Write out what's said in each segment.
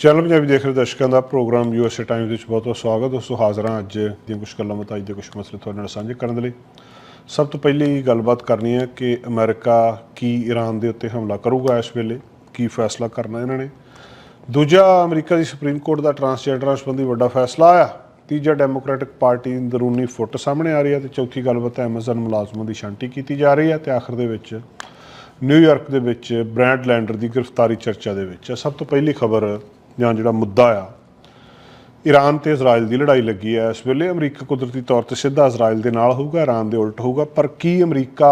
Channel Punjabi ਦੇਖ ਰਹੇ ਦਰਸ਼ਕਾਂ ਦਾ ਪ੍ਰੋਗਰਾਮ ਯੂਐਸਏ ਟਾਈਮਜ਼ ਵਿੱਚ ਬਹੁਤ ਬਹੁਤ ਸਵਾਗਤ ਦੋਸਤੋ, ਹਾਜ਼ਰ ਹਾਂ ਅੱਜ ਦੀਆਂ ਕੁਝ ਗੱਲਾਂ ਮਤ ਦੇ ਕੁਝ ਮਸਲੇ ਤੁਹਾਡੇ ਨਾਲ ਸਾਂਝੇ ਕਰਨ ਦੇ ਲਈ। ਸਭ ਤੋਂ ਪਹਿਲੀ ਗੱਲਬਾਤ ਕਰਨੀ ਹੈ ਕਿ ਅਮਰੀਕਾ ਕੀ ਈਰਾਨ ਦੇ ਉੱਤੇ ਹਮਲਾ ਕਰੂਗਾ ਇਸ ਵੇਲੇ, ਕੀ ਫੈਸਲਾ ਕਰਨਾ ਇਹਨਾਂ ਨੇ। ਦੂਜਾ, ਅਮਰੀਕਾ ਦੀ ਸੁਪਰੀਮ ਕੋਰਟ ਦਾ ਟਰਾਂਸਜੈਂਡਰਾਂ ਸੰਬੰਧੀ ਵੱਡਾ ਫੈਸਲਾ ਆਇਆ। ਤੀਜਾ ਡੈਮੋਕ੍ਰੈਟਿਕ ਪਾਰਟੀ ਦੀ ਅੰਦਰੂਨੀ ਫੁੱਟ ਸਾਹਮਣੇ ਆ ਰਹੀ ਹੈ ਤੇ ਚੌਥੀ ਗੱਲਬਾਤ ਹੈ ਮੁਲਾਜ਼ਮਾਂ ਦੀ ਛਾਂਟੀ ਕੀਤੀ ਜਾ ਰਹੀ ਹੈ ਤੇ ਆਖਰ ਦੇ ਵਿੱਚ ਨਿਊਯਾਰਕ ਦੇ ਵਿੱਚ ਬ੍ਰੈਂਡ ਲੈਂਡਰ ਦੀ ਗ੍ਰਿਫਤਾਰੀ ਚਰਚਾ ਦੇ ਵਿੱਚ। ਸਭ ਤੋਂ ਪਹਿਲੀ ਖਬਰ ਜਾਂ ਜਿਹੜਾ ਮੁੱਦਾ ਆ ਈਰਾਨ ਤੇ ਇਜ਼ਰਾਈਲ ਦੀ ਲੜਾਈ ਲੱਗੀ ਹੈ। ਇਸ ਵੇਲੇ ਅਮਰੀਕਾ ਕੁਦਰਤੀ ਤੌਰ ਤੇ ਸਿੱਧਾ ਇਜ਼ਰਾਈਲ ਦੇ ਨਾਲ ਹੋਊਗਾ ਈਰਾਨ ਦੇ ਉਲਟ ਹੋਊਗਾ, ਪਰ ਕੀ ਅਮਰੀਕਾ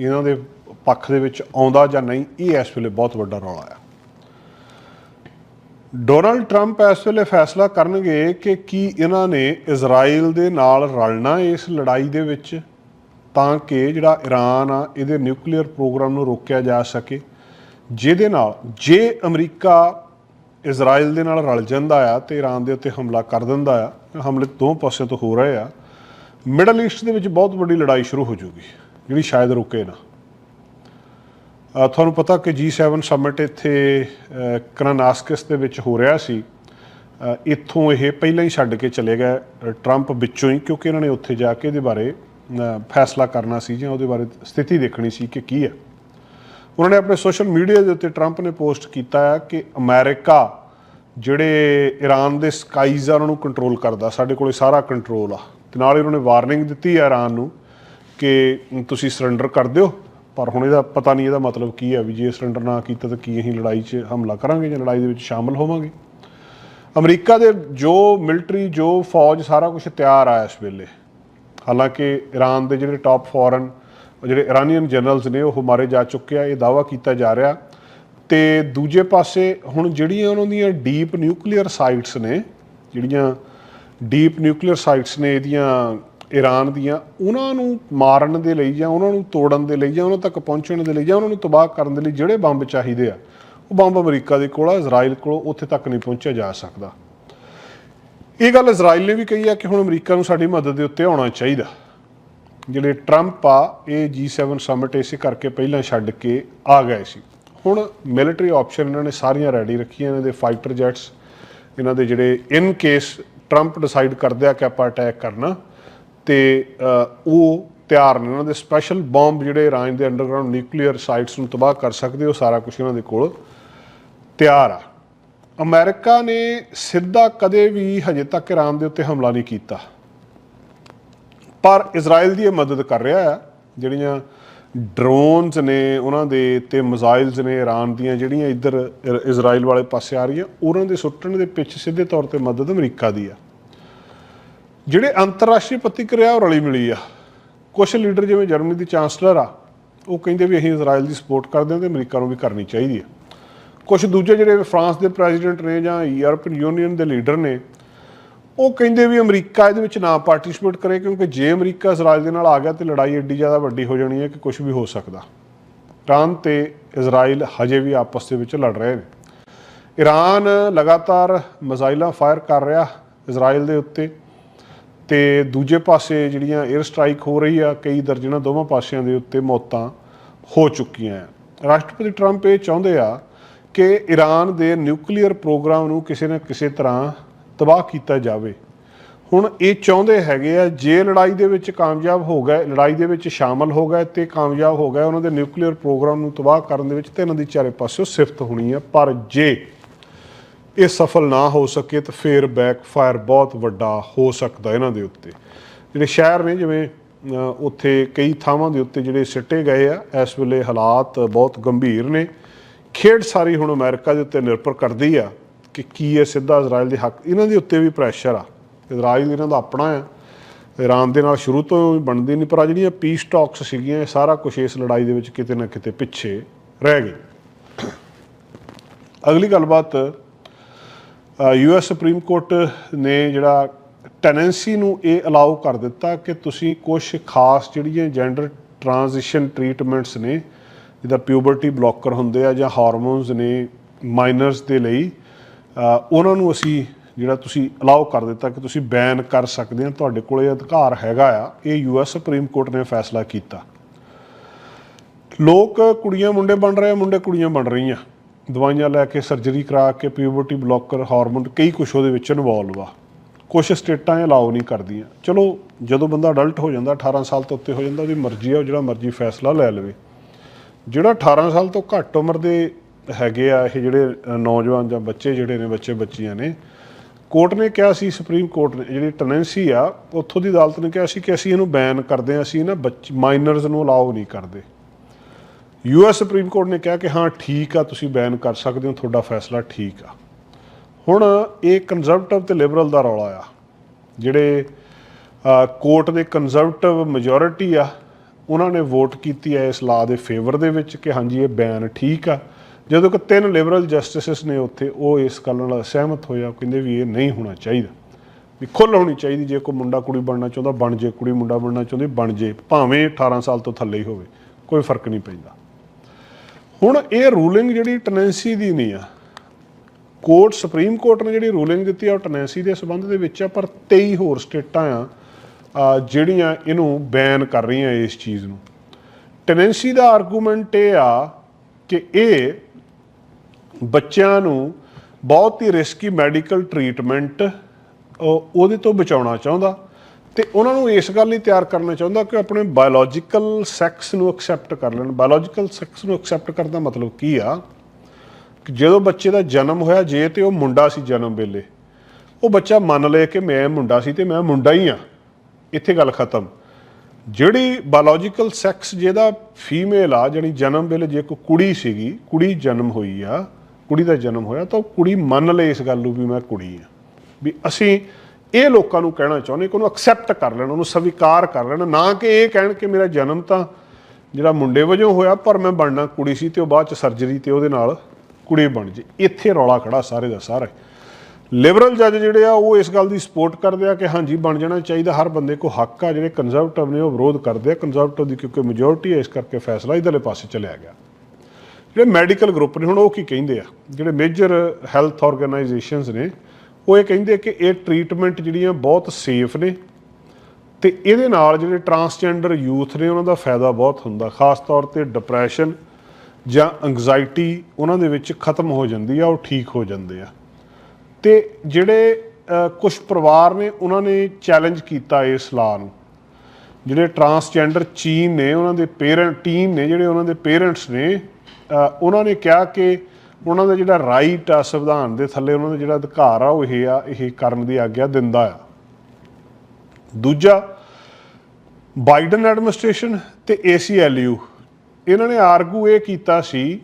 ਇਹਨਾਂ ਦੇ ਪੱਖ ਦੇ ਵਿੱਚ ਆਉਂਦਾ ਜਾਂ ਨਹੀਂ, ਇਹ ਇਸ ਵੇਲੇ ਬਹੁਤ ਵੱਡਾ ਰੌਲਾ ਆ। ਡੋਨਲਡ ਟਰੰਪ ਇਸ ਵੇਲੇ ਫੈਸਲਾ ਕਰਨਗੇ ਕਿ ਕੀ ਇਹਨਾਂ ਨੇ ਇਜ਼ਰਾਈਲ ਦੇ ਨਾਲ ਰਲਣਾ ਇਸ ਲੜਾਈ ਦੇ ਵਿੱਚ, ਤਾਂ ਕਿ ਜਿਹੜਾ ਈਰਾਨ ਆ, ਇਹਦੇ ਨਿਊਕਲੀਅਰ ਪ੍ਰੋਗਰਾਮ ਨੂੰ ਰੋਕਿਆ ਜਾ ਸਕੇ। ਜਿਹਦੇ ਨਾਲ, ਜੇ ਅਮਰੀਕਾ ਇਜ਼ਰਾਈਲ ਦੇ ਨਾਲ ਰਲ ਜਾਂਦਾ ਆ ਤੇ ਈਰਾਨ ਦੇ ਉੱਤੇ ਹਮਲਾ ਕਰ ਦਿੰਦਾ ਆ। ਹਮਲੇ ਦੋ ਪਾਸੇ ਤੋਂ ਹੋ ਰਹੇ ਆ। ਮਿਡਲ ਈਸਟ ਦੇ ਵਿੱਚ ਬਹੁਤ ਵੱਡੀ ਲੜਾਈ ਸ਼ੁਰੂ ਹੋ ਜੂਗੀ ਜਿਹੜੀ ਸ਼ਾਇਦ ਰੁਕੇ ਨਾ। ਤੁਹਾਨੂੰ ਪਤਾ ਕਿ G7 ਸਮਿਟ ਇੱਥੇ ਅ, ਕਨਾਨਾਸਕਸ ਦੇ ਵਿੱਚ ਹੋ ਰਿਹਾ ਸੀ। ਇੱਥੋਂ ਇਹ ਪਹਿਲਾਂ ਹੀ ਛੱਡ ਕੇ ਚਲੇ ਗਏ ਟਰੰਪ ਵਿੱਚੋਂ ਹੀ ਕਿਉਂਕਿ ਇਹਨਾਂ ਨੇ ਉੱਥੇ ਜਾ ਕੇ ਇਹਦੇ ਬਾਰੇ ਫੈਸਲਾ ਕਰਨਾ ਸੀ ਜਾਂ ਉਹਦੇ ਬਾਰੇ ਸਥਿਤੀ ਦੇਖਣੀ ਸੀ ਕਿ ਕੀ ਹੈ। ਉਹਨਾਂ ਨੇ ਆਪਣੇ ਸੋਸ਼ਲ ਮੀਡੀਆ ਦੇ ਉੱਤੇ ਟਰੰਪ ਨੇ ਪੋਸਟ ਕੀਤਾ ਹੈ ਕਿ ਅਮਰੀਕਾ ਜਿਹੜੇ ਈਰਾਨ ਦੇ ਸਕਾਈਜ਼ ਆ, ਉਹਨਾਂ ਨੂੰ ਕੰਟਰੋਲ ਕਰਦਾ, ਸਾਡੇ ਕੋਲੇ ਸਾਰਾ ਕੰਟਰੋਲ ਆ। ਤੇ ਨਾਲ ਹੀ ਉਹਨਾਂ ਨੇ ਵਾਰਨਿੰਗ ਦਿੱਤੀ ਹੈ ਈਰਾਨ ਨੂੰ ਕਿ ਤੁਸੀਂ ਸਰੈਂਡਰ ਕਰ ਦਿਓ, ਪਰ ਹੁਣ ਇਹਦਾ ਪਤਾ ਨਹੀਂ ਇਹਦਾ ਮਤਲਬ ਕੀ ਹੈ ਵੀ ਜੇ ਸਰੈਂਡਰ ਨਾ ਕੀਤਾ ਤਾਂ ਕੀ ਅਸੀਂ ਲੜਾਈ 'ਚ ਹਮਲਾ ਕਰਾਂਗੇ ਜਾਂ ਲੜਾਈ ਦੇ ਵਿੱਚ ਸ਼ਾਮਲ ਹੋਵਾਂਗੇ? ਅਮਰੀਕਾ ਦੇ ਜੋ ਮਿਲਟਰੀ ਜੋ ਫੌਜ ਸਾਰਾ ਕੁਝ ਤਿਆਰ ਆ ਇਸ ਵੇਲੇ। ਹਾਲਾਂਕਿ ਈਰਾਨ ਦੇ ਜਿਹੜੇ ਟਾਪ ਫੋਰਨ ਜਿਹੜੇ ਇਰਾਨੀਅਨ ਜਨਰਲਸ ਨੇ, ਉਹ ਮਾਰੇ ਜਾ ਚੁੱਕੇ ਆ, ਇਹ ਦਾਵਾ ਕੀਤਾ ਜਾ ਰਿਹਾ। ਤੇ ਦੂਜੇ ਪਾਸੇ ਹੁਣ ਜਿਹੜੀਆਂ ਉਹਨਾਂ ਦੀਆਂ ਡੀਪ ਨਿਊਕਲੀਅਰ ਸਾਈਟਸ ਨੇ, ਜਿਹੜੀਆਂ ਡੀਪ ਨਿਊਕਲੀਅਰ ਸਾਈਟਸ ਨੇ ਇਹਦੀਆਂ ਈਰਾਨ ਦੀਆਂ, ਉਹਨਾਂ ਨੂੰ ਮਾਰਨ ਦੇ ਲਈ ਜਾਂ ਉਹਨਾਂ ਨੂੰ ਤੋੜਨ ਦੇ ਲਈ ਜਾਂ ਉਹਨਾਂ ਤੱਕ ਪਹੁੰਚਣ ਦੇ ਲਈ ਜਾਂ ਉਹਨਾਂ ਨੂੰ ਤਬਾਹ ਕਰਨ ਦੇ ਲਈ ਜਿਹੜੇ ਬੰਬ ਚਾਹੀਦੇ ਆ, ਉਹ ਬੰਬ ਅਮਰੀਕਾ ਦੇ ਕੋਲ ਆ, ਇਜ਼ਰਾਈਲ ਕੋਲ, ਉੱਥੇ ਤੱਕ ਨਹੀਂ ਪਹੁੰਚਿਆ ਜਾ ਸਕਦਾ। ਇਹ ਗੱਲ ਇਜ਼ਰਾਈਲ ਨੇ ਵੀ ਕਹੀ ਆ ਕਿ ਹੁਣ ਅਮਰੀਕਾ ਨੂੰ ਸਾਡੀ ਮਦਦ ਦੇ ਉੱਤੇ ਆਉਣਾ ਚਾਹੀਦਾ। ਜਿਹੜੇ ਟਰੰਪ ਆ, ਇਹ G7 ਸਮਿਟ ਇਸੇ ਕਰਕੇ ਪਹਿਲਾਂ ਛੱਡ ਕੇ ਆ ਗਏ ਸੀ। ਹੁਣ ਮਿਲਟਰੀ ਆਪਸ਼ਨ ਇਹਨਾਂ ਨੇ ਸਾਰੀਆਂ ਰੈਡੀ ਰੱਖੀਆਂ, ਇਹਨਾਂ ਦੇ ਫਾਈਟਰ ਜੈਟਸ ਇਹਨਾਂ ਦੇ ਜਿਹੜੇ ਇਨ ਕੇਸ ਟਰੰਪ ਡਿਸਾਈਡ ਕਰਦੇ ਆ ਕਿ ਆਪਾਂ ਅਟੈਕ ਕਰਨਾ, ਤੇ ਉਹ ਤਿਆਰ ਨੇ। ਉਹਨਾਂ ਦੇ ਸਪੈਸ਼ਲ ਬੰਬ ਜਿਹੜੇ ਇਰਾਨ ਦੇ ਅੰਡਰਗਰਾਉਂਡ ਨਿਊਕਲੀਅਰ ਸਾਈਟਸ ਨੂੰ ਤਬਾਹ ਕਰ ਸਕਦੇ, ਉਹ ਸਾਰਾ ਕੁਝ ਇਹਨਾਂ ਦੇ ਕੋਲ ਤਿਆਰ ਆ। ਅਮਰੀਕਾ ਨੇ ਸਿੱਧਾ ਕਦੇ ਵੀ ਹਜੇ ਤੱਕ ਇਰਾਨ ਦੇ ਉੱਤੇ ਹਮਲਾ ਨਹੀਂ ਕੀਤਾ। ਪਰ ਇਜ਼ਰਾਈਲ ਦੀ ਇਹ ਮਦਦ ਕਰ ਰਿਹਾ ਹੈ। ਜਿਹੜੀਆਂ ਡਰੋਨਸ ਨੇ, ਉਹਨਾਂ ਦੇ ਤੇ ਮਿਜ਼ਾਈਲਸ ਨੇ ਇਰਾਨ ਦੀਆਂ, ਜਿਹੜੀਆਂ ਇੱਧਰ ਇਜ਼ਰਾਈਲ ਵਾਲੇ ਪਾਸੇ ਆ ਰਹੀਆਂ, ਉਹਨਾਂ ਦੇ ਸੁੱਟਣ ਦੇ ਪਿੱਛੇ ਸਿੱਧੇ ਤੌਰ ਤੇ ਮਦਦ ਅਮਰੀਕਾ ਦੀ ਆ। ਜਿਹੜੇ ਅੰਤਰਰਾਸ਼ਟਰੀ ਪ੍ਰਤੀਕਿਰਿਆ ਉਹ ਰਲੀ ਮਿਲੀ ਆ। ਕੁਝ ਲੀਡਰ ਜਿਵੇਂ ਜਰਮਨੀ ਦੀ ਚਾਂਸਲਰ ਆ, ਉਹ ਕਹਿੰਦੇ ਵੀ ਅਸੀਂ ਇਜ਼ਰਾਈਲ ਦੀ ਸਪੋਰਟ ਕਰਦੇ ਹਾਂ ਤੇ ਅਮਰੀਕਾ ਨੂੰ ਵੀ ਕਰਨੀ ਚਾਹੀਦੀ ਆ। ਕੁਝ ਦੂਜੇ ਜਿਹੜੇ ਫਰਾਂਸ ਦੇ ਪ੍ਰੈਜ਼ੀਡੈਂਟ ਨੇ ਜਾਂ ਯੂਰਪੀਅਨ ਯੂਨੀਅਨ ਦੇ ਲੀਡਰ ਨੇ ਉਹ ਕਹਿੰਦੇ ਵੀ ਅਮਰੀਕਾ ਇਹਦੇ ਵਿੱਚ ਨਾ ਪਾਰਟਿਸਿਪੇਟ ਕਰੇ ਕਿਉਂਕਿ ਜੇ ਅਮਰੀਕਾ ਇਜ਼ਰਾਈਲ ਦੇ ਨਾਲ ਆ ਗਿਆ ਤੇ ਲੜਾਈ ਐਡੀ ਜ਼ਿਆਦਾ ਵੱਡੀ ਹੋ ਜਾਣੀ ਹੈ ਕਿ ਕੁਝ ਵੀ ਹੋ ਸਕਦਾ। ਇਰਾਨ ਤੇ ਇਜ਼ਰਾਈਲ ਹਜੇ ਵੀ ਆਪਸ ਦੇ ਵਿੱਚ ਲੜ ਰਹੇ ਨੇ। ਇਰਾਨ ਲਗਾਤਾਰ ਮਿਜ਼ਾਈਲਾਂ ਫਾਇਰ ਕਰ ਰਿਹਾ ਇਜ਼ਰਾਈਲ ਦੇ ਉੱਤੇ ਤੇ ਦੂਜੇ ਪਾਸੇ ਜਿਹੜੀਆਂ 에ਅਰ ਸਟ੍ਰਾਈਕ ਹੋ ਰਹੀ ਆ, ਕਈ ਦਰਜਨਾਂ ਦੋਵਾਂ ਪਾਸਿਆਂ ਦੇ ਉੱਤੇ ਮੌਤਾਂ ਹੋ ਚੁੱਕੀਆਂ ਰਾਸ਼ਟਰਪਤੀ ਟਰੰਪ ਇਹ ਚਾਹੁੰਦੇ ਆ ਕਿ ਈਰਾਨ ਦੇ ਨਿਊਕਲੀਅਰ ਪ੍ਰੋਗਰਾਮ ਨੂੰ ਕਿਸੇ ਨਾ ਕਿਸੇ ਤਰ੍ਹਾਂ ਤਬਾਹ ਕੀਤਾ ਜਾਵੇ। ਹੁਣ ਇਹ ਚਾਹੁੰਦੇ ਹੈਗੇ ਆ, ਜੇ ਲੜਾਈ ਦੇ ਵਿੱਚ ਕਾਮਯਾਬ ਹੋ ਗਏ, ਲੜਾਈ ਦੇ ਵਿੱਚ ਸ਼ਾਮਲ ਹੋ ਗਏ ਤੇ ਕਾਮਯਾਬ ਹੋ ਗਏ, ਉਹਨਾਂ ਦੇ ਨਿਊਕਲੀਅਰ ਪ੍ਰੋਗਰਾਮ ਨੂੰ ਤਬਾਹ ਕਰਨ ਦੇ ਵਿੱਚ ਤੇ ਇਹਨਾਂ ਦੀ ਚਾਰੇ ਪਾਸਿਓਂ ਸਿਫਤ ਹੋਣੀ ਆ। ਪਰ ਜੇ ਇਹ ਸਫਲ ਨਾ ਹੋ ਸਕੇ ਤਾਂ ਫੇਰ ਬੈਕਫਾਇਰ ਬਹੁਤ ਵੱਡਾ ਹੋ ਸਕਦਾ ਇਹਨਾਂ ਦੇ ਉੱਤੇ। ਜਿਹੜੇ ਸ਼ਹਿਰ ਨੇ, ਜਿਵੇਂ ਉੱਥੇ ਕਈ ਥਾਵਾਂ ਦੇ ਉੱਤੇ ਜਿਹੜੇ ਸਿੱਟੇ ਗਏ ਆ, ਇਸ ਵੇਲੇ ਹਾਲਾਤ ਬਹੁਤ ਗੰਭੀਰ ਨੇ। ਖੇਡ ਸਾਰੀ ਹੁਣ ਅਮਰੀਕਾ ਦੇ ਉੱਤੇ ਨਿਰਭਰ ਕਰਦੀ ਆ। ਕਿ ਕੀ ਹੈ ਸਿੱਧਾ ਇਜ਼ਰਾਈਲ ਦੇ ਹੱਕ, ਇਹਨਾਂ ਦੇ ਉੱਤੇ ਵੀ ਪ੍ਰੈਸ਼ਰ ਆ। ਇਜ਼ਰਾਈਲ ਇਹਨਾਂ ਦਾ ਆਪਣਾ ਆ ਇਰਾਨ ਦੇ ਨਾਲ ਸ਼ੁਰੂ ਤੋਂ ਬਣਦੀ ਨਹੀਂ, ਪਰ ਆ ਜਿਹੜੀਆਂ ਪੀਸ ਟਾਕਸ ਸੀਗੀਆਂ, ਇਹ ਸਾਰਾ ਕੁਝ ਇਸ ਲੜਾਈ ਦੇ ਵਿੱਚ ਕਿਤੇ ਨਾ ਕਿਤੇ ਪਿੱਛੇ ਰਹਿ ਗਏ। ਅਗਲੀ ਗੱਲਬਾਤ ਯੂਐਸ ਸੁਪਰੀਮ ਕੋਰਟ ਨੇ ਜਿਹੜਾ ਟੈਨੈਂਸੀ ਨੂੰ ਇਹ ਅਲਾਉ ਕਰ ਦਿੱਤਾ ਕਿ ਤੁਸੀਂ ਕੁਝ ਖਾਸ ਜਿਹੜੀਆਂ ਜੈਂਡਰ ਟ੍ਰਾਂਜੀਸ਼ਨ ਟ੍ਰੀਟਮੈਂਟਸ ਨੇ ਜਿਹਦਾ ਪਿਊਬਰਟੀ ਬਲੌਕਰ ਹੁੰਦੇ ਆ ਜਾਂ ਹਾਰਮੋਨਸ ਨੇ ਮਾਈਨਰਸ ਦੇ ਲਈ ਉਹਨਾਂ ਨੂੰ ਅਸੀਂ ਜਿਹੜਾ ਤੁਸੀਂ ਅਲਾਉ ਕਰ ਦਿੱਤਾ ਕਿ ਤੁਸੀਂ ਬੈਨ ਕਰ ਸਕਦੇ ਆ, ਤੁਹਾਡੇ ਕੋਲ ਇਹ ਅਧਿਕਾਰ ਹੈਗਾ ਆ, ਇਹ ਯੂਐਸ ਸੁਪਰੀਮ ਕੋਰਟ ਨੇ ਫੈਸਲਾ ਕੀਤਾ। ਲੋਕ ਕੁੜੀਆਂ ਮੁੰਡੇ ਬਣ ਰਹੇ ਆ, ਮੁੰਡੇ ਕੁੜੀਆਂ ਬਣ ਰਹੀਆਂ। ਦਵਾਈਆਂ ਲੈ ਕੇ ਸਰਜਰੀ ਕਰਾ ਕੇ ਪਿਊਬਰਟੀ ਬਲੋਕਰ ਹਾਰਮੋਨ ਕਈ ਕੁਛ ਉਹਦੇ ਵਿੱਚ ਇਨਵੋਲਵ ਆ। ਕੁਝ ਸਟੇਟਾਂ ਇਹ ਅਲਾਉ ਨਹੀਂ ਕਰਦੀਆਂ। ਚਲੋ, ਜਦੋਂ ਬੰਦਾ ਅਡਲਟ ਹੋ ਜਾਂਦਾ 18 ਸਾਲ ਤੋਂ ਉੱਤੇ ਹੋ ਜਾਂਦਾ, ਉਹਦੀ ਮਰਜ਼ੀ ਆ, ਉਹ ਜਿਹੜਾ ਮਰਜ਼ੀ ਫੈਸਲਾ ਲੈ ਲਵੇ। ਜਿਹੜਾ 18 ਸਾਲ ਤੋਂ ਘੱਟ ਉਮਰ ਦੇ ਹੈਗੇ ਆ ਇਹ ਜਿਹੜੇ ਨੌਜਵਾਨ ਜਾਂ ਬੱਚੇ ਜਿਹੜੇ ਨੇ, ਬੱਚੇ ਬੱਚੀਆਂ ਨੇ, ਕੋਰਟ ਨੇ ਕਿਹਾ ਸੀ, ਸੁਪਰੀਮ ਕੋਰਟ ਨੇ, ਜਿਹੜੀ ਟੈਨੈਂਸੀ ਆ, ਉੱਥੋਂ ਦੀ ਅਦਾਲਤ ਨੇ ਕਿਹਾ ਸੀ ਕਿ ਅਸੀਂ ਇਹਨੂੰ ਬੈਨ ਕਰਦੇ ਹਾਂ, ਅਸੀਂ ਨਾ ਬੱਚ ਮਾਈਨਰਸ ਨੂੰ ਅਲਾਉ ਨਹੀਂ ਕਰਦੇ। ਯੂਐਸ ਸੁਪਰੀਮ ਕੋਰਟ ਨੇ ਕਿਹਾ ਕਿ ਹਾਂ, ਠੀਕ ਆ, ਤੁਸੀਂ ਬੈਨ ਕਰ ਸਕਦੇ ਹੋ, ਤੁਹਾਡਾ ਫੈਸਲਾ ਠੀਕ ਆ। ਹੁਣ ਇਹ ਕੰਜ਼ਰਵੇਟਿਵ ਤੇ ਲਿਬਰਲ ਦਾ ਰੌਲਾ ਆ। ਜਿਹੜੇ ਕੋਰਟ ਦੇ ਕੰਜ਼ਰਵੇਟਿਵ ਮੈਜੋਰਿਟੀ ਆ, ਉਹਨਾਂ ਨੇ ਵੋਟ ਕੀਤੀ ਹੈ ਇਸ ਲਾ ਦੇ ਫੇਵਰ ਦੇ ਵਿੱਚ ਕਿ ਹਾਂਜੀ, ਇਹ ਬੈਨ ਠੀਕ ਆ। ਜਦੋਂ ਕਿ ਤਿੰਨ ਲਿਬਰਲ ਜਸਟਿਸਸ ਨੇ ਉੱਥੇ ਉਹ ਇਸ ਗੱਲ ਨਾਲ ਸਹਿਮਤ ਹੋਇਆ ਕਹਿੰਦੇ ਵੀ ਇਹ ਨਹੀਂ ਹੋਣਾ ਚਾਹੀਦਾ। ਵੀ ਖੁੱਲ੍ਹ ਹੋਣੀ ਚਾਹੀਦੀ ਜੇ ਕੋਈ ਮੁੰਡਾ ਕੁੜੀ ਬਣਨਾ ਚਾਹੁੰਦਾ ਬਣ ਜੇ ਕੁੜੀ ਮੁੰਡਾ ਬਣਨਾ ਚਾਹੁੰਦੀ ਬਣ ਜੇ ਭਾਵੇਂ 18 ਸਾਲ ਤੋਂ ਥੱਲੇ ਹੀ ਹੋਵੇ ਕੋਈ ਫ਼ਰਕ ਨਹੀਂ ਪੈਂਦਾ। ਹੁਣ ਇਹ ਰੂਲਿੰਗ ਜਿਹੜੀ ਟੈਨੈਂਸੀ ਦੀ ਨਹੀਂ ਆ ਕੋਰਟ ਸੁਪਰੀਮ ਕੋਰਟ ਨੇ ਜਿਹੜੀ ਰੂਲਿੰਗ ਦਿੱਤੀ ਆ ਉਹ ਟੈਨੈਂਸੀ ਦੇ ਸਬੰਧ ਦੇ ਵਿੱਚ ਆ ਪਰ 23 ਹੋਰ ਸਟੇਟਾਂ ਆ ਆ, ਜਿਹੜੀਆਂ ਇਹਨੂੰ ਬੈਨ ਕਰ ਰਹੀਆਂ ਇਸ ਚੀਜ਼ ਨੂੰ। ਟੈਨੈਂਸੀ ਦਾ ਆਰਗੂਮੈਂਟ ਇਹ ਆ ਕਿ ਇਹ ਬੱਚਿਆਂ ਨੂੰ ਬਹੁਤ ਹੀ ਰਿਸਕੀ ਮੈਡੀਕਲ ਟਰੀਟਮੈਂਟ ਉਹਦੇ ਤੋਂ ਬਚਾਉਣਾ ਚਾਹੁੰਦਾ। ਤੇ ਉਹਨਾਂ ਨੂੰ ਇਸ ਗੱਲ ਲਈ ਤਿਆਰ ਕਰਨਾ ਚਾਹੁੰਦਾ ਕਿ ਆਪਣੇ ਬਾਇਓਲੋਜੀਕਲ ਸੈਕਸ ਨੂੰ ਐਕਸੈਪਟ ਕਰ ਲੈਣ। ਬਾਇਓਲੋਜੀਕਲ ਸੈਕਸ ਨੂੰ ਐਕਸੈਪਟ ਕਰਨ ਦਾ ਮਤਲਬ ਕੀ ਆ? ਕਿ ਜਦੋਂ ਬੱਚੇ ਦਾ ਜਨਮ ਹੋਇਆ, ਜੇ ਤੇ ਉਹ ਮੁੰਡਾ ਸੀ ਜਨਮ ਵੇਲੇ, ਉਹ ਬੱਚਾ ਮੰਨ ਲਏ ਕਿ ਮੈਂ ਮੁੰਡਾ ਸੀ ਤੇ ਮੈਂ ਮੁੰਡਾ ਹੀ ਆ। ਇੱਥੇ ਗੱਲ ਖਤਮ। ਜਿਹੜੀ ਬਾਇਓਲੋਜੀਕਲ ਸੈਕਸ ਜਿਹਦਾ ਫੀਮੇਲ ਆ ਜਿਹੜੀ ਜਨਮ ਵੇਲੇ ਜੇ ਕੋਈ ਕੁੜੀ ਸੀਗੀ, ਕੁੜੀ ਜਨਮ ਹੋਈ ਆ ਕੁੜੀ ਦਾ ਜਨਮ ਹੋਇਆ ਤਾਂ ਉਹ ਕੁੜੀ ਮੰਨ ਲਏ ਇਸ ਗੱਲ ਨੂੰ ਵੀ ਮੈਂ ਕੁੜੀ ਆ। ਵੀ ਅਸੀਂ ਇਹ ਲੋਕਾਂ ਨੂੰ ਕਹਿਣਾ ਚਾਹੁੰਦੇ ਕਿ ਉਹਨੂੰ ਐਕਸੈਪਟ ਕਰ ਲੈਣ, ਉਹਨੂੰ ਸਵੀਕਾਰ ਕਰ ਲੈਣ, ਨਾ ਕਿ ਇਹ ਕਹਿਣ ਕਿ ਮੇਰਾ ਜਨਮ ਤਾਂ ਜਿਹੜਾ ਮੁੰਡੇ ਵਜੋਂ ਹੋਇਆ, ਪਰ ਮੈਂ ਬਣਨਾ ਕੁੜੀ ਸੀ ਤੇ ਉਹ ਬਾਅਦ ਚ ਸਰਜਰੀ ਤੇ ਉਹਦੇ ਨਾਲ ਕੁੜੀ ਬਣ ਜੇ। ਇੱਥੇ ਰੌਲਾ ਖੜਾ ਸਾਰੇ ਦਾ ਸਾਰੇ। ਲਿਬਰਲ ਜੱਜ ਜਿਹੜੇ ਆ, ਉਹ ਇਸ ਗੱਲ ਦੀ ਸਪੋਰਟ ਕਰਦੇ ਆ ਕਿ ਹਾਂਜੀ, ਬਣ ਜਾਣਾ ਚਾਹੀਦਾ, ਹਰ ਬੰਦੇ ਕੋ ਹੱਕ ਆ, ਜਿਹੜੇ ਕੰਜ਼ਰਵੇਟਿਵ ਨੇ ਉਹ ਵਿਰੋਧ ਕਰਦੇ ਆ। ਕੰਜ਼ਰਵੇਟਿਵ ਦੀ ਕਿਉਂਕਿ ਮੈਜੋਰਟੀ ਹੈ ਇਸ ਕਰਕੇ ਫੈਸਲਾ ਇਧਰਲੇ ਪਾਸੇ ਚਲਿਆ ਗਿਆ। ਜਿਹੜੇ ਮੈਡੀਕਲ ਗਰੁੱਪ ਨੇ, ਹੁਣ ਉਹ ਕੀ ਕਹਿੰਦੇ ਆ? ਜਿਹੜੇ ਮੇਜਰ ਹੈਲਥ ਆਰਗੇਨਾਈਜੇਸ਼ਨਸ ਨੇ, ਉਹ ਇਹ ਕਹਿੰਦੇ ਕਿ ਇਹ ਟ੍ਰੀਟਮੈਂਟ ਜਿਹੜੀਆਂ ਬਹੁਤ ਸੇਫ ਨੇ ਤੇ ਇਹਦੇ ਨਾਲ ਜਿਹੜੇ ਟਰਾਂਸਜੈਂਡਰ ਯੂਥ ਨੇ, ਉਹਨਾਂ ਦਾ ਫਾਇਦਾ ਬਹੁਤ ਹੁੰਦਾ। ਖਾਸ ਤੌਰ ਤੇ ਡਿਪਰੈਸ਼ਨ ਜਾਂ ਐਂਗਜ਼ਾਇਟੀ ਉਹਨਾਂ ਦੇ ਵਿੱਚ ਖਤਮ ਹੋ ਜਾਂਦੀ ਆ, ਉਹ ਠੀਕ ਹੋ ਜਾਂਦੇ ਆ। ਤੇ ਜਿਹੜੇ ਕੁਝ ਪਰਿਵਾਰ ਨੇ, ਉਹਨਾਂ ਨੇ ਚੈਲੰਜ ਕੀਤਾ ਇਸ ਲਾ ਨੂੰ। ਜਿਹੜੇ ਟਰਾਂਸਜੈਂਡਰ ਚੀਨ ਨੇ, ਉਹਨਾਂ ਦੇ ਪੇਰੈਂਟ ਟੀਨ ਨੇ ਜਿਹੜੇ ਉਹਨਾਂ ਦੇ ਪੇਰੈਂਟਸ ਨੇ ਉਹਨਾਂ ਨੇ ਕਿਹਾ ਕਿ ਉਹਨਾਂ ਦਾ ਜਿਹੜਾ ਰਾਈਟ ਆ ਸੰਵਿਧਾਨ ਦੇ ਥੱਲੇ ਉਹਨਾਂ ਦਾ ਜਿਹੜਾ ਅਧਿਕਾਰ ਆ ਉਹ ਇਹ ਆ, ਇਹ ਕਰਨ ਦੀ ਆਗਿਆ ਦਿੰਦਾ ਆ। ਦੂਜਾ ਬਾਈਡਨ ਐਡਮਿਨਿਸਟ੍ਰੇਸ਼ਨ ਤੇ ACLU ਇਹਨਾਂ ਨੇ ਆਰਗੂ ਇਹ ਕੀਤਾ ਸੀ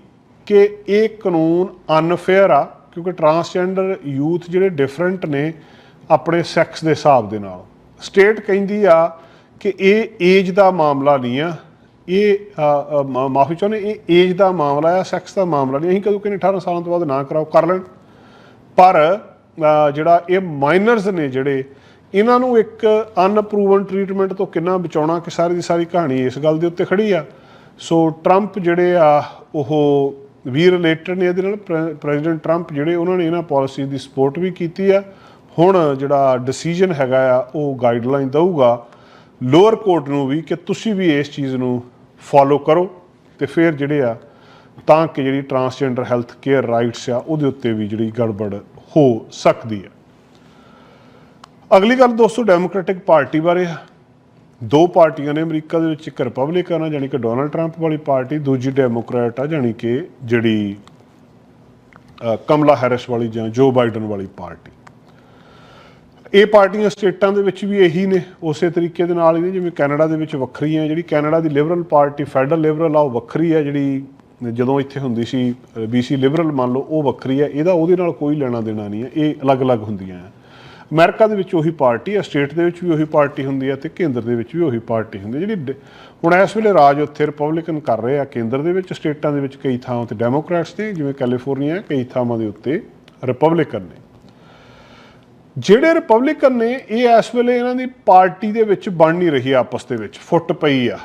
ਕਿ ਇਹ ਕਾਨੂੰਨ ਅਨਫੇਅਰ ਆ, ਕਿਉਂਕਿ ਟਰਾਂਸਜੈਂਡਰ ਯੂਥ ਜਿਹੜੇ ਡਿਫਰੈਂਟ ਨੇ ਆਪਣੇ ਸੈਕਸ ਦੇ ਹਿਸਾਬ ਦੇ ਨਾਲ। ਸਟੇਟ ਕਹਿੰਦੀ ਆ ਕਿ ਇਹ ਏਜ ਦਾ ਮਾਮਲਾ ਨਹੀਂ ਆ ਇਹ ਮਾਫੀ ਚਾਹੁੰਦੇ ਇਹ ਏਜ ਦਾ ਮਾਮਲਾ ਆ ਸੈਕਸ ਦਾ ਮਾਮਲਾ ਨਹੀਂ। ਅਸੀਂ ਕਦੋਂ ਕਹਿੰਦੇ 18 ਸਾਲਾਂ ਤੋਂ ਬਾਅਦ ਨਾ ਕਰਾਓ, ਕਰ ਲੈਣ। ਪਰ ਜਿਹੜਾ ਇਹ ਮਾਈਨਰਸ ਨੇ ਜਿਹੜੇ, ਇਹਨਾਂ ਨੂੰ ਇੱਕ ਅਨਪਰੂਵਨ ਟ੍ਰੀਟਮੈਂਟ ਤੋਂ ਕਿੰਨਾ ਬਚਾਉਣਾ ਕਿ ਸਾਰੀ ਦੀ ਸਾਰੀ ਕਹਾਣੀ ਇਸ ਗੱਲ ਦੇ ਉੱਤੇ ਖੜੀ ਆ। ਸੋ ਟਰੰਪ ਜਿਹੜੇ ਆ, ਉਹ ਵੀ ਰਿਲੇਟਡ ਨੇ ਇਹਦੇ ਨਾਲ। ਪ੍ਰੈਜ਼ੀਡੈਂਟ ਟਰੰਪ ਜਿਹੜੇ, ਉਹਨਾਂ ਨੇ ਇਹਨਾਂ ਪਾਲਿਸੀ ਦੀ ਸਪੋਰਟ ਵੀ ਕੀਤੀ ਆ। ਹੁਣ ਜਿਹੜਾ ਡਿਸੀਜਨ ਹੈਗਾ ਆ, ਉਹ ਗਾਈਡਲਾਈਨ ਦਊਗਾ। ਲੋਅਰ ਕੋਰਟ ਨੂੰ ਵੀ ਕਿ ਤੁਸੀਂ ਵੀ ਇਸ ਚੀਜ਼ ਨੂੰ ਫੋਲੋ ਕਰੋ ਤੇ ਫਿਰ ਜਿਹੜੇ ਆ, ਤਾਂ ਕਿ ਜਿਹੜੀ ਟਰਾਂਸਜੈਂਡਰ ਹੈਲਥ ਕੇਅਰ ਰਾਈਟਸ ਆ, ਉਹਦੇ ਉੱਤੇ ਵੀ ਜਿਹੜੀ ਗੜਬੜ ਹੋ ਸਕਦੀ ਹੈ। ਅਗਲੀ ਗੱਲ ਦੋਸਤੋ ਡੈਮੋਕ੍ਰੈਟਿਕ ਪਾਰਟੀ ਬਾਰੇ ਆ। ਦੋ ਪਾਰਟੀਆਂ ਨੇ ਅਮਰੀਕਾ ਦੇ ਵਿੱਚ, ਇੱਕ ਰਿਪਬਲਿਕਨ ਆ ਜਾਨੀ ਕਿ ਡੋਨਲਡ ਟਰੰਪ ਵਾਲੀ ਪਾਰਟੀ, ਦੂਜੀ ਡੈਮੋਕ੍ਰੈਟ ਆ ਜਾਨੀ ਕਿ ਜਿਹੜੀ ਕਮਲਾ ਹੈਰਿਸ ਵਾਲੀ ਜਾਂ ਜੋ ਬਾਈਡਨ ਵਾਲੀ ਪਾਰਟੀ। ਇਹ ਪਾਰਟੀਆਂ ਸਟੇਟਾਂ ਦੇ ਵਿੱਚ ਵੀ ਇਹੀ ਨੇ, ਉਸੇ ਤਰੀਕੇ ਦੇ ਨਾਲ ਹੀ ਨੇ, ਜਿਵੇਂ ਕੈਨੇਡਾ ਦੇ ਵਿੱਚ ਵੱਖਰੀ ਹੈ, ਜਿਹੜੀ ਕੈਨੇਡਾ ਦੀ ਲਿਬਰਲ ਪਾਰਟੀ ਫੈਡਰਲ ਲਿਬਰਲ ਆ, ਉਹ ਵੱਖਰੀ ਹੈ, ਜਿਹੜੀ ਜਦੋਂ ਇੱਥੇ ਹੁੰਦੀ ਸੀ ਬੀਸੀ ਲਿਬਰਲ ਮੰਨ ਲਓ, ਉਹ ਵੱਖਰੀ ਹੈ, ਇਹਦਾ ਉਹਦੇ ਨਾਲ ਕੋਈ ਲੈਣਾ ਦੇਣਾ ਨਹੀਂ ਹੈ, ਇਹ ਅਲੱਗ-ਅਲੱਗ ਹੁੰਦੀਆਂ ਹੈ। ਅਮਰੀਕਾ ਦੇ ਵਿੱਚ ਉਹੀ ਪਾਰਟੀ ਹੈ, ਸਟੇਟ ਦੇ ਵਿੱਚ ਵੀ ਉਹੀ ਪਾਰਟੀ ਹੁੰਦੀ ਹੈ ਤੇ ਕੇਂਦਰ ਦੇ ਵਿੱਚ ਵੀ ਉਹੀ ਪਾਰਟੀ ਹੁੰਦੀ ਹੈ, ਜਿਹੜੀ ਡ- ਹੁਣ ਇਸ ਵੇਲੇ ਰਾਜ ਉੱਥੇ ਰਿਪਬਲਿਕਨ ਕਰ ਰਹੇ ਆ, ਕੇਂਦਰ ਦੇ ਵਿੱਚ, ਸਟੇਟਾਂ ਦੇ ਵਿੱਚ ਕਈ ਥਾਵਾਂ ਤੇ ਡੈਮੋਕ੍ਰੈਟਸ ਨੇ, ਜਿਵੇਂ ਕੈਲੀਫੋਰਨੀਆ ਕਈ ਥਾਵਾਂ ਦੇ ਉੱਤੇ ਰਿਪਬਲਿਕਨ ਨੇ। ਜਿਹੜੇ ਰਿਪਬਲਿਕਨ ਨੇ, ਇਹ ਇਸ ਵੇਲੇ ਇਹਨਾਂ ਦੀ ਪਾਰਟੀ ਦੇ ਵਿੱਚ ਬਣ ਨਹੀਂ ਰਹੀ ਆਪਸ ਦੇ ਵਿੱਚ, ਫੁੱਟ ਪਈ ਆ।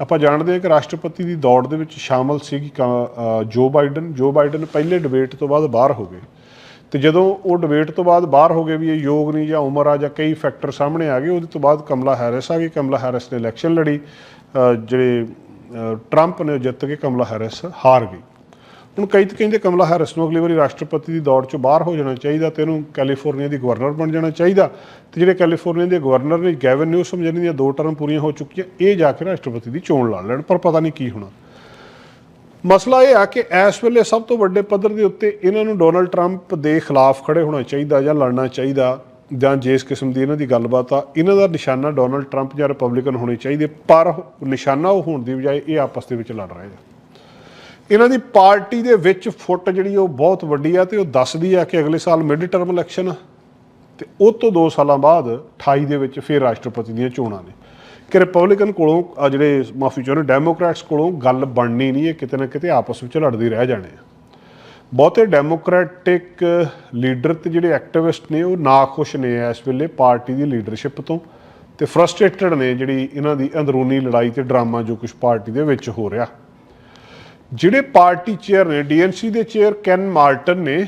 ਆਪਾਂ ਜਾਣਦੇ ਹਾਂ ਕਿ ਰਾਸ਼ਟਰਪਤੀ ਦੀ ਦੌੜ ਦੇ ਵਿੱਚ ਸ਼ਾਮਲ ਸੀਗੀ ਕ- ਜੋ ਬਾਈਡਨ ਜੋ ਬਾਈਡਨ ਪਹਿਲੇ ਡਿਬੇਟ ਤੋਂ ਬਾਅਦ ਬਾਹਰ ਹੋ ਗਏ। ਤੇ ਜਦੋਂ ਉਹ ਡਿਬੇਟ ਤੋਂ ਬਾਅਦ ਬਾਹਰ ਹੋ ਗਏ ਵੀ ਇਹ ਯੋਗ ਨਹੀਂ ਜਾਂ ਉਮਰ ਆ ਜਾਂ ਕਈ ਫੈਕਟਰ ਸਾਹਮਣੇ ਆ ਗਏ, ਉਹਦੇ ਤੋਂ ਬਾਅਦ ਕਮਲਾ ਹੈਰਿਸ ਆ ਗਈ ਕਮਲਾ ਹੈਰਿਸ ਨੇ ਇਲੈਕਸ਼ਨ ਲੜੀ। ਜਿਹੜੇ ਟਰੰਪ ਨੇ ਜਿੱਤ ਕੇ ਕਮਲਾ ਹੈਰਿਸ ਹਾਰ ਗਈ। ਹੁਣ ਕਈ ਤਾਂ ਕਹਿੰਦੇ ਕਮਲਾ ਹੈਰਿਸ ਨੂੰ ਅਗਲੀ ਵਾਰੀ ਰਾਸ਼ਟਰਪਤੀ ਦੀ ਦੌੜ ਚੋਂ ਬਾਹਰ ਹੋ ਜਾਣਾ ਚਾਹੀਦਾ ਤੇ ਇਹਨੂੰ ਕੈਲੀਫੋਰਨੀਆ ਦੀ ਗਵਰਨਰ ਬਣ ਜਾਣਾ ਚਾਹੀਦਾ। ਤੇ ਜਿਹੜੇ ਕੈਲੀਫੋਰਨੀਆ ਦੇ ਗਵਰਨਰ ਨੇ ਗੈਵਨ ਨਿਊਸਮ ਜਿਹਨਾਂ ਦੀਆਂ ਦੋ ਟਰਮ ਪੂਰੀਆਂ ਹੋ ਚੁੱਕੀਆਂ, ਇਹ ਜਾ ਕੇ ਰਾਸ਼ਟਰਪਤੀ ਦੀ ਚੋਣ ਲੜ ਲੈਣ, ਪਰ ਪਤਾ ਨਹੀਂ ਕੀ ਹੋਣਾ। ਮਸਲਾ ਇਹ ਆ ਕਿ ਇਸ ਵੇਲੇ ਸਭ ਤੋਂ ਵੱਡੇ ਪੱਧਰ ਦੇ ਉੱਤੇ ਇਹਨਾਂ ਨੂੰ ਡੋਨਲਡ ਟਰੰਪ ਦੇ ਖਿਲਾਫ ਖੜੇ ਹੋਣਾ ਚਾਹੀਦਾ ਜਾਂ ਲੜਨਾ ਚਾਹੀਦਾ, ਜਾਂ ਜਿਸ ਕਿਸਮ ਦੀ ਇਹਨਾਂ ਦੀ ਗੱਲਬਾਤ ਆ, ਇਹਨਾਂ ਦਾ ਨਿਸ਼ਾਨਾ ਡੋਨਲਡ ਟਰੰਪ ਜਾਂ ਰਿਪਬਲਿਕਨ ਹੋਣੇ ਚਾਹੀਦੇ, ਪਰ ਨਿਸ਼ਾਨਾ ਉਹ ਹੋਣ ਦੀ ਬਜਾਏ ਇਹ ਆਪਸ ਦੇ ਵਿੱਚ ਲੜ ਰਹੇ ਆ। ਇਹਨਾਂ ਦੀ ਪਾਰਟੀ ਦੇ ਵਿੱਚ ਫੁੱਟ ਜਿਹੜੀ ਉਹ ਬਹੁਤ ਵੱਡੀ ਆ ਤੇ ਉਹ ਦੱਸਦੀ ਆ ਕਿ ਅਗਲੇ ਸਾਲ ਮਿਡ ਟਰਮ ਇਲੈਕਸ਼ਨ ਆ। ਤੇ ਉਹ ਤੋਂ 2 ਸਾਲਾਂ ਬਾਅਦ 28 ਦੇ ਵਿੱਚ ਫਿਰ ਰਾਸ਼ਟਰਪਤੀ ਦੀਆਂ ਚੋਣਾਂ ਨੇ। ਕਿ ਰਿਪਬਲਿਕਨ ਕੋਲੋਂ ਆ ਜਿਹੜੇ ਮਾਫੀ ਚਾਹੁੰਦੇ ਡੈਮੋਕ੍ਰੈਟਸ ਕੋਲੋਂ ਗੱਲ ਬਣਨੀ ਨਹੀਂ ਹੈ, ਕਿਤੇ ਨਾ ਕਿਤੇ ਆਪਸ ਵਿੱਚ ਲੜਦੇ ਰਹਿ ਜਾਣੇ ਆ। ਬਹੁਤੇ ਡੈਮੋਕ੍ਰੈਟਿਕ ਲੀਡਰ ਤੇ ਜਿਹੜੇ ਐਕਟਿਵਿਸਟ ਨੇ, ਉਹ ਨਾਖੁਸ਼ ਨੇ ਇਸ ਵੇਲੇ ਪਾਰਟੀ ਦੀ ਲੀਡਰਸ਼ਿਪ ਤੋਂ ਤੇ ਫਰਸਟ੍ਰੇਟਡ ਨੇ ਜਿਹੜੀ ਇਹਨਾਂ ਦੀ ਅੰਦਰੂਨੀ ਲੜਾਈ ਤੇ ਡਰਾਮਾ ਜੋ ਕੁਝ ਪਾਰਟੀ ਦੇ ਵਿੱਚ ਹੋ ਰਿਹਾ। ਜਿਹੜੇ ਪਾਰਟੀ ਚੇਅਰ ਨੇ, ਡੀਐਨਸੀ ਦੇ ਚੇਅਰ ਕੈਨ ਮਾਰਟਨ ਨੇ,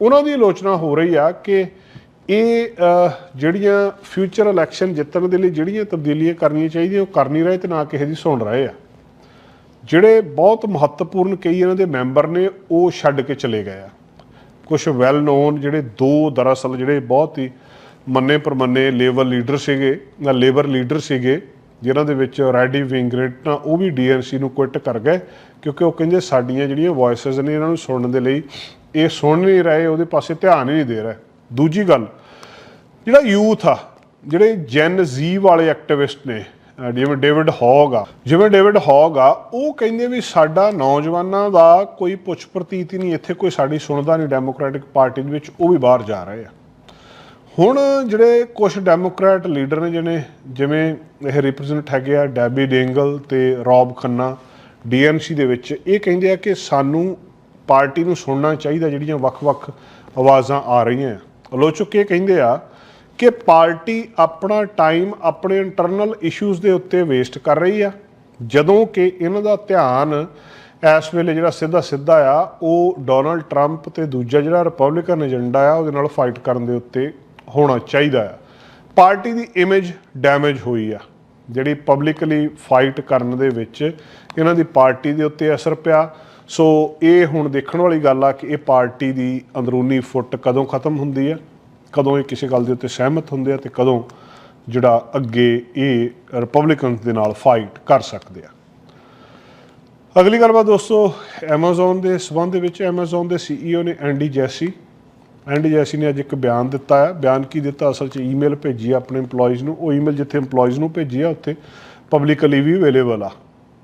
ਉਹਨਾਂ ਦੀ ਆਲੋਚਨਾ ਹੋ ਰਹੀ ਆ ਕਿ ਇਹ ਜਿਹੜੀਆਂ ਫਿਊਚਰ ਇਲੈਕਸ਼ਨ ਜਿੱਤਣ ਦੇ ਲਈ ਜਿਹੜੀਆਂ ਤਬਦੀਲੀਆਂ ਕਰਨੀਆਂ ਚਾਹੀਦੀਆਂ, ਉਹ ਕਰ ਨਹੀਂ ਰਹੇ ਤੇ ਨਾ ਕਿਸੇ ਦੀ ਸੁਣ ਰਹੇ ਆ। ਜਿਹੜੇ ਬਹੁਤ ਮਹੱਤਵਪੂਰਨ ਕਈ ਇਹਨਾਂ ਦੇ ਮੈਂਬਰ ਨੇ, ਉਹ ਛੱਡ ਕੇ ਚਲੇ ਗਏ ਆ। ਕੁਝ ਵੈਲ ਨੋਨ ਜਿਹੜੇ ਦੋ ਦਰਅਸਲ ਜਿਹੜੇ ਬਹੁਤ ਹੀ ਮੰਨੇ ਪਰਮੰਨੇ ਲੇਬਰ ਲੀਡਰ ਸੀਗੇ ਜਾਂ ਲੇਬਰ ਲੀਡਰ ਸੀਗੇ ਜਿਨ੍ਹਾਂ ਦੇ ਵਿੱਚ ਰੈਡੀ ਵਿੰਗਰੇਟ ਨਾ ਉਹ ਵੀ ਡੀਐਨਸੀ ਨੂੰ ਕੁਇਟ ਕਰ ਗਏ, ਕਿਉਂਕਿ ਉਹ ਕਹਿੰਦੇ ਸਾਡੀਆਂ ਜਿਹੜੀਆਂ ਵੌਇਸਸ ਨੇ ਇਹਨਾਂ ਨੂੰ ਸੁਣਨ ਦੇ ਲਈ ਇਹ ਸੁਣ ਨਹੀਂ ਰਹੇ, ਉਹਦੇ ਪਾਸੇ ਧਿਆਨ ਹੀ ਨਹੀਂ ਦੇ ਰਹੇ। ਦੂਜੀ ਗੱਲ, ਜਿਹੜਾ ਯੂਥ ਆ, ਜਿਹੜੇ ਜੈਨ ਜ਼ੀ ਵਾਲੇ ਐਕਟਿਵਿਸਟ ਨੇ ਜਿਵੇਂ ਡੇਵਿਡ ਹੌਗ ਆ, ਜਿਵੇਂ ਡੇਵਿਡ ਹੌਗ ਆ, ਉਹ ਕਹਿੰਦੇ ਵੀ ਸਾਡਾ ਨੌਜਵਾਨਾਂ ਦਾ ਕੋਈ ਪੁੱਛ ਪ੍ਰਤੀਤ ਹੀ ਨਹੀਂ, ਇੱਥੇ ਕੋਈ ਸਾਡੀ ਸੁਣਦਾ ਨਹੀਂ ਡੈਮੋਕ੍ਰੈਟਿਕ ਪਾਰਟੀ ਦੇ ਵਿੱਚ ਉਹ ਵੀ ਬਾਹਰ ਜਾ ਰਹੇ ਆ। ਹੁਣ ਜਿਹੜੇ ਕੁਝ ਡੈਮੋਕ੍ਰੈਟ ਲੀਡਰ ਨੇ ਜਿਹਨੇ, ਜਿਵੇਂ ਇਹ ਰਿਪਰੈਜ਼ੈਂਟ ਹੈਗੇ ਆ ਡੈਬੀ ਡੇਂਗਲ ਤੇ ਰੌਬ ਖੰਨਾ ਡੀਐਨਸੀ ਦੇ ਵਿੱਚ, ਇਹ ਕਹਿੰਦੇ ਆ ਕਿ ਸਾਨੂੰ ਪਾਰਟੀ ਨੂੰ ਸੁਣਨਾ ਚਾਹੀਦਾ ਜਿਹੜੀਆਂ ਵੱਖ-ਵੱਖ ਆਵਾਜ਼ਾਂ ਆ ਰਹੀਆਂ। ਆਲੋਚਕ ਇਹ ਕਹਿੰਦੇ ਆ ਕਿ ਪਾਰਟੀ ਆਪਣਾ ਟਾਈਮ ਆਪਣੇ ਇੰਟਰਨਲ ਇਸ਼ੂਜ਼ ਦੇ ਉੱਤੇ ਵੇਸਟ ਕਰ ਰਹੀ ਆ। ਜਦੋਂ ਕਿ ਇਹਨਾਂ ਦਾ ਧਿਆਨ ਇਸ ਵੇਲੇ ਜਿਹੜਾ ਸਿੱਧਾ ਸਿੱਧਾ ਆ, ਉਹ ਡੋਨਲਡ ਟਰੰਪ ਤੇ ਦੂਜਾ ਜਿਹੜਾ ਰਿਪਬਲਿਕਨ ਏਜੰਡਾ ਆ, ਉਹਦੇ ਨਾਲ ਫਾਈਟ ਕਰਨ ਦੇ ਉੱਤੇ ਹੋਣਾ ਚਾਹੀਦਾ ਆ। ਪਾਰਟੀ ਦੀ ਇਮੇਜ ਡੈਮੇਜ ਹੋਈ ਆ। ਜਿਹੜੀ ਪਬਲਿਕਲੀ ਫਾਈਟ ਕਰਨ ਦੇ ਵਿੱਚ ਇਹਨਾਂ ਦੀ ਪਾਰਟੀ ਦੇ ਉੱਤੇ ਅਸਰ ਪਿਆ। ਸੋ ਇਹ ਹੁਣ ਦੇਖਣ ਵਾਲੀ ਗੱਲ ਆ ਕਿ ਇਹ ਪਾਰਟੀ ਦੀ ਅੰਦਰੂਨੀ ਫੁੱਟ ਕਦੋਂ ਖਤਮ ਹੁੰਦੀ ਆ, ਕਦੋਂ ਇਹ ਕਿਸੇ ਗੱਲ ਦੇ ਉੱਤੇ ਸਹਿਮਤ ਹੁੰਦੇ ਆ ਤੇ ਕਦੋਂ ਜਿਹੜਾ ਅੱਗੇ ਇਹ ਰਿਪਬਲਿਕਨਸ ਦੇ ਨਾਲ ਫਾਈਟ ਕਰ ਸਕਦੇ ਆ। ਅਗਲੀ ਗੱਲਬਾਤ ਦੋਸਤੋ, Amazon ਦੇ ਸਬੰਧ ਵਿੱਚ Amazon ਦੇ CEO ਨੇ ਐਂਡੀ ਜੈਸੀ ਐਂਡੀ ਜੈਸੀ ਨੇ ਅੱਜ ਇੱਕ ਬਿਆਨ ਦਿੱਤਾ ਹੈ। ਬਿਆਨ ਕੀ ਦਿੱਤਾ? ਅਸਲ 'ਚ ਈਮੇਲ ਭੇਜੀ ਆ ਆਪਣੇ EMPLOYEES ਨੂੰ। ਉਹ ਈਮੇਲ ਜਿੱਥੇ EMPLOYEES ਨੂੰ ਭੇਜੀ ਆ, ਉੱਥੇ ਪਬਲਿਕਲੀ ਵੀ ਅਵੇਲੇਬਲ ਆ।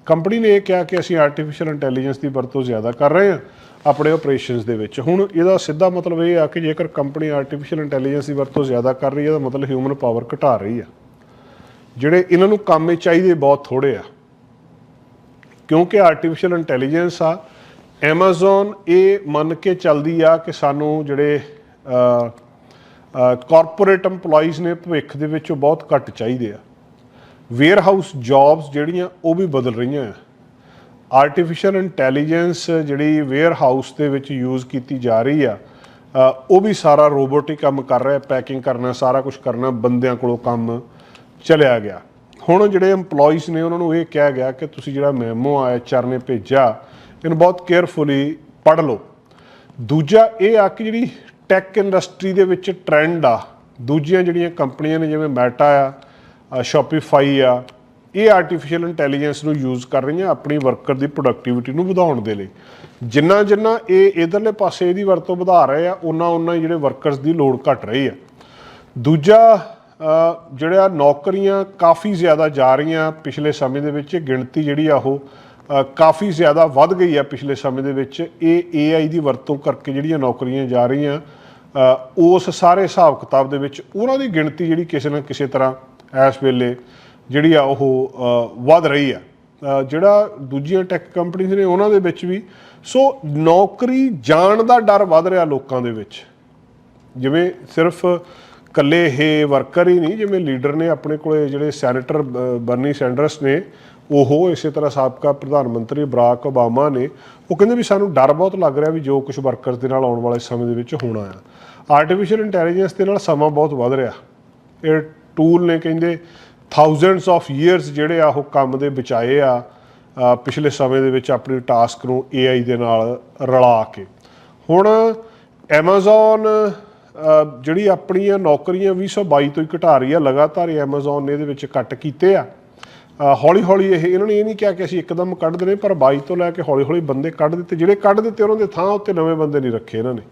ਕੰਪਨੀ ਨੇ ਇਹ ਕਿਹਾ ਕਿ ਅਸੀਂ ਆਰਟੀਫੀਸ਼ੀਅਲ ਇੰਟੈਲੀਜੈਂਸ ਦੀ ਵਰਤੋਂ ਜ਼ਿਆਦਾ ਕਰ ਰਹੇ ਹਾਂ ਆਪਣੇ ਆਪਰੇਸ਼ਨਸ ਦੇ ਵਿੱਚ। ਹੁਣ ਇਹਦਾ ਸਿੱਧਾ ਮਤਲਬ ਇਹ ਆ ਕਿ ਜੇਕਰ ਕੰਪਨੀ ਆਰਟੀਫੀਸ਼ੀਅਲ ਇੰਟੈਲੀਜੈਂਸ ਦੀ ਵਰਤੋਂ ਜ਼ਿਆਦਾ ਕਰ ਰਹੀ ਹੈ ਤਾਂ ਮਤਲਬ ਹਿਊਮਨ ਪਾਵਰ ਘਟਾ ਰਹੀ ਆ। ਜਿਹੜੇ ਇਹਨਾਂ ਨੂੰ ਕੰਮ ਚਾਹੀਦੇ ਬਹੁਤ ਥੋੜੇ ਆ। ਕਿਉਂਕਿ ਆਰਟੀਫੀਸ਼ੀਅਲ ਇੰਟੈਲੀਜੈਂਸ ਆ, Amazon ਇਹ ਮੰਨ ਕੇ ਚੱਲਦੀ ਆ ਕਿ ਸਾਨੂੰ ਜਿਹੜੇ ਕਾਰਪੋਰੇਟ EMPLOYEES ਨੇ ਭਵਿੱਖ ਦੇ ਵਿੱਚ ਉਹ ਬਹੁਤ ਘੱਟ ਚਾਹੀਦੇ ਆ। ਵੇਅਰ ਹਾਊਸ ਜੌਬਸ ਜਿਹੜੀਆਂ, ਉਹ ਵੀ ਬਦਲ ਰਹੀਆਂ ਆ। ਆਰਟੀਫੀਸ਼ੀਅਲ ਇੰਟੈਲੀਜੈਂਸ ਜਿਹੜੀ ਵੇਅਰ ਹਾਊਸ ਦੇ ਵਿੱਚ ਯੂਜ਼ ਕੀਤੀ ਜਾ ਰਹੀ ਆ ਉਹ ਵੀ ਸਾਰਾ ਰੋਬੋਟਿਕ ਕੰਮ ਕਰ ਰਿਹਾ ਪੈਕਿੰਗ ਕਰਨਾ, ਸਾਰਾ ਕੁਝ ਕਰਨਾ, ਬੰਦਿਆਂ ਕੋਲੋਂ ਕੰਮ ਚਲਿਆ ਗਿਆ। ਹੁਣ ਜਿਹੜੇ EMPLOYEES ਨੇ, ਉਹਨਾਂ ਨੂੰ ਇਹ ਕਿਹਾ ਗਿਆ ਕਿ ਤੁਸੀਂ ਜਿਹੜਾ ਮੈਮੋ ਆਇਆ ਐਚਆਰ ਨੇ ਭੇਜਿਆ, ਇਹਨੂੰ ਬਹੁਤ ਕੇਅਰਫੁਲੀ ਪੜ੍ਹ ਲਓ। ਦੂਜਾ ਇਹ ਆ ਕਿ ਜਿਹੜੀ ਟੈਕ ਇੰਡਸਟਰੀ ਦੇ ਵਿੱਚ ਟ੍ਰੈਂਡ ਆ। ਦੂਜੀਆਂ ਜਿਹੜੀਆਂ ਕੰਪਨੀਆਂ ਨੇ, ਜਿਵੇਂ ਮੈਟਾ ਆ ਸ਼ੋਪੀਫਾਈ ਆ, ਇਹ ਆਰਟੀਫੀਸ਼ੀਅਲ ਇੰਟੈਲੀਜੈਂਸ ਨੂੰ ਯੂਜ਼ ਕਰ ਰਹੀਆਂ ਆਪਣੀ ਵਰਕਰ ਦੀ ਪ੍ਰੋਡਕਟਿਵਿਟੀ ਨੂੰ ਵਧਾਉਣ ਦੇ ਲਈ। ਜਿੰਨਾ ਜਿੰਨਾ ਇਹ ਇਧਰਲੇ ਪਾਸੇ ਇਹਦੀ ਵਰਤੋਂ ਵਧਾ ਰਹੇ ਆ ਉਹਨਾਂ ਉਹਨਾਂ ਜਿਹੜੇ ਵਰਕਰਸ ਦੀ ਲੋੜ ਘਟ ਰਹੀ ਆ। ਦੂਜਾ ਜਿਹੜਾ ਨੌਕਰੀਆਂ ਕਾਫੀ ਜ਼ਿਆਦਾ ਜਾ ਰਹੀਆਂ ਪਿਛਲੇ ਸਮੇਂ ਦੇ ਵਿੱਚ ਗਿਣਤੀ ਜਿਹੜੀ ਆ ਉਹ ਕਾਫੀ ਜ਼ਿਆਦਾ ਵੱਧ ਗਈ ਆ ਪਿਛਲੇ ਸਮੇਂ ਦੇ ਵਿੱਚ। ਇਹ AI ਦੀ ਵਰਤੋਂ ਕਰਕੇ ਜਿਹੜੀਆਂ ਨੌਕਰੀਆਂ ਜਾ ਰਹੀਆਂ ਉਸ ਸਾਰੇ ਹਿਸਾਬ ਕਿਤਾਬ ਦੇ ਵਿੱਚ ਉਹਨਾਂ ਦੀ ਗਿਣਤੀ ਜਿਹੜੀ ਕਿਸੇ ਨਾ ਕਿਸੇ ਤਰ੍ਹਾਂ ਇਸ ਵੇਲੇ ਜਿਹੜੀ ਆ ਉਹ ਵੱਧ ਰਹੀ ਆ। ਜਿਹੜਾ ਦੂਜੀਆਂ ਟੈਕ ਕੰਪਨੀਆਂ ਨੇ ਉਹਨਾਂ ਦੇ ਵਿੱਚ ਵੀ, ਸੋ ਨੌਕਰੀ ਜਾਣ ਦਾ ਡਰ ਵੱਧ ਰਿਹਾ ਲੋਕਾਂ ਦੇ ਵਿੱਚ। ਜਿਵੇਂ ਸਿਰਫ ਕੱਲੇ ਇਹ ਵਰਕਰ ਹੀ ਨਹੀਂ, ਜਿਵੇਂ ਲੀਡਰ ਨੇ ਆਪਣੇ ਕੋਲੇ ਜਿਹੜੇ ਸੈਨੇਟਰ ਬਰਨੀ ਸੈਂਡਰਸ ਨੇ, ਉਹ ਇਸੇ ਤਰ੍ਹਾਂ ਸਾਬਕਾ ਪ੍ਰਧਾਨ ਮੰਤਰੀ ਬਰਾਕ ਓਬਾਮਾ ਨੇ, ਉਹ ਕਹਿੰਦੇ ਵੀ ਸਾਨੂੰ ਡਰ ਬਹੁਤ ਲੱਗ ਰਿਹਾ ਵੀ ਜੋ ਕੁਝ ਵਰਕਰਸ ਦੇ ਨਾਲ ਆਉਣ ਵਾਲੇ ਸਮੇਂ ਦੇ ਵਿੱਚ ਹੋਣਾ ਆ। ਆਰਟੀਫੀਸ਼ੀਅਲ ਇੰਟੈਲੀਜੈਂਸ ਦੇ ਨਾਲ ਸਮਾਂ ਬਹੁਤ ਵੱਧ ਰਿਹਾ। ਇਹ ਟੂਲ ਨੇ ਕਹਿੰਦੇ ਥਾਊਜ਼ੈਂਡਸ ਆਫ ਇਅਰਸ ਜਿਹੜੇ ਆ ਉਹ ਕੰਮ ਦੇ ਬਚਾਏ ਆ ਪਿਛਲੇ ਸਮੇਂ ਦੇ ਵਿੱਚ ਆਪਣੀ ਟਾਸਕ ਨੂੰ AI ਦੇ ਨਾਲ ਰਲਾ ਕੇ। ਹੁਣ Amazon ਜਿਹੜੀ ਆਪਣੀਆਂ ਨੌਕਰੀਆਂ 2022 ਤੋਂ ਹੀ ਘਟਾ ਰਹੀ ਆ ਲਗਾਤਾਰ ਹੀ Amazon ਨੇ ਇਹਦੇ ਵਿੱਚ ਕੱਟ ਕੀਤੇ ਆ। ਹੌਲੀ ਹੌਲੀ ਇਹ, ਇਹਨਾਂ ਨੇ ਇਹ ਨਹੀਂ ਕਿਹਾ ਕਿ ਅਸੀਂ ਇੱਕਦਮ ਕੱਢ ਦੇਣੇ, ਪਰ 22 ਤੋਂ ਲੈ ਕੇ ਹੌਲੀ ਹੌਲੀ ਬੰਦੇ ਕੱਢ ਦਿੱਤੇ। ਜਿਹੜੇ ਕੱਢ ਦਿੱਤੇ ਉਹਨਾਂ ਦੇ ਥਾਂ ਉੱਤੇ ਨਵੇਂ ਬੰਦੇ ਨਹੀਂ ਰੱਖੇ ਇਹਨਾਂ ਨੇ।